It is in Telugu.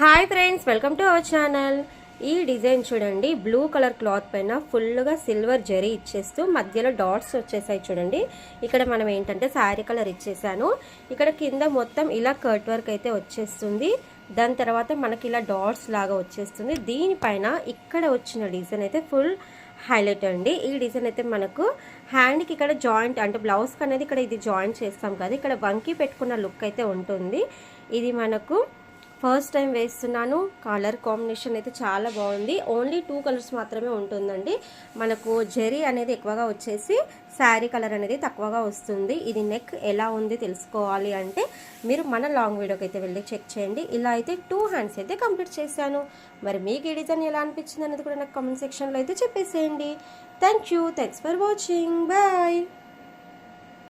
Hi friends welcome to our channel. ఈ డిజైన్ చూడండి బ్లూ కలర్ క్లాత్ పైన ఫుల్గా సిల్వర్ జరీ ఇచ్చేస్తూ మధ్యలో డాట్స్ వచ్చేసాయి చూడండి. ఇక్కడ మనం ఏంటంటే శారీ కలర్ ఇచ్చేసాను. ఇక్కడ కింద మొత్తం ఇలా కర్ట్ వర్క్ అయితే వచ్చేస్తుంది. దాని తర్వాత మనకి ఇలా డాట్స్ లాగా వచ్చేస్తుంది. దీనిపైన ఇక్కడ వచ్చిన డిజైన్ అయితే ఫుల్ హైలైట్ అండి. ఈ డిజైన్ అయితే మనకు హ్యాండ్కి ఇక్కడ జాయింట్ అంటే బ్లౌజ్కి అనేది ఇక్కడ ఇది జాయింట్ చేస్తాం కదా ఇక్కడ వంకి పెట్టుకున్న లుక్ అయితే ఉంటుంది. ఇది మనకు ఫస్ట్ టైం వేస్తున్నాను. కలర్ కాంబినేషన్ అయితే చాలా బాగుంది. ఓన్లీ టూ కలర్స్ మాత్రమే ఉంటుందండి. మనకు జెరీ అనేది ఎక్కువగా వచ్చేసి శారీ కలర్ అనేది తక్కువగా వస్తుంది. ఇది నెక్ ఎలా ఉంది తెలుసుకోవాలి అంటే మీరు మన లాంగ్ వీడియోకి అయితే వెళ్ళి చెక్ చేయండి. ఇలా అయితే టూ హ్యాండ్స్ అయితే కంప్లీట్ చేశాను. మరి మీకు ఈ డిజైన్ ఎలా అనిపించింది అనేది కూడా నాకు కామెంట్ సెక్షన్లో అయితే చెప్పేసేయండి. Thank you thanks for watching bye